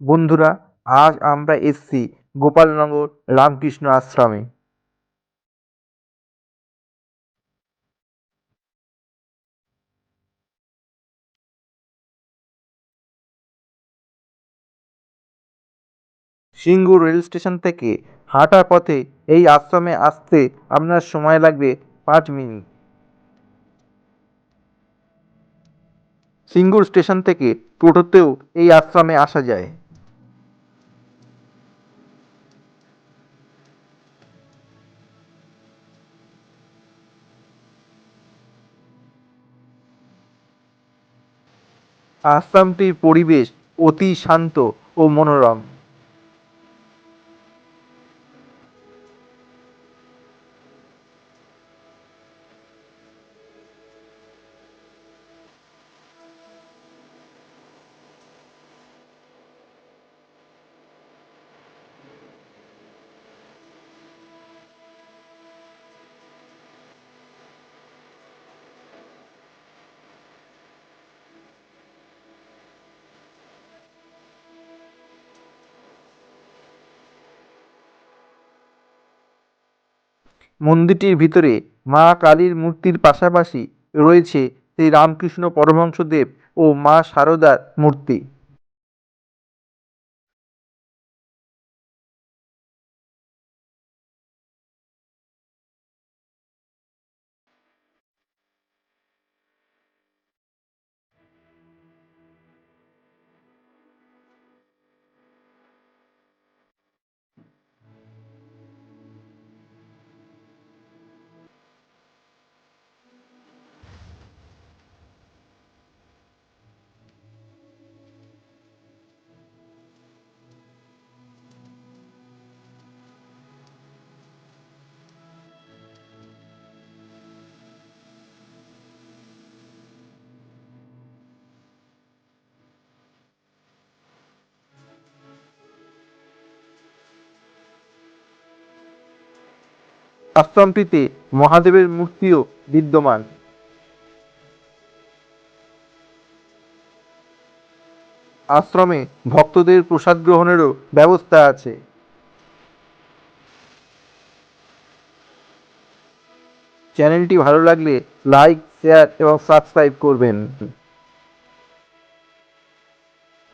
বন্ধুরা, আজ আমরা এসছি গোপালনগর রামকৃষ্ণ আশ্রমে। সিঙ্গুর রেল স্টেশন থেকে হাঁটার পথে এই আশ্রমে আসতে আপনার সময় লাগবে পাঁচ মিনিট। সিঙ্গুর স্টেশন থেকে টোটোতেও এই আশ্রমে আসা যায়। আশ্রমটির পরিবেশ অতি শান্ত ও মনোরম। মন্দিরটির ভিতরে মা কালীর মূর্তির পাশাপাশি রয়েছে শ্রী রামকৃষ্ণ পরমহংসদেব ও মা সারদার মূর্তি। আশ্রমটিতে মহাদেবের মূর্তিও বিদ্যমান। আশ্রমে ভক্তদের প্রসাদ গ্রহণেরও ব্যবস্থা আছে। চ্যানেলটি ভালো লাগলে লাইক, শেয়ার এবং সাবস্ক্রাইব করবেন।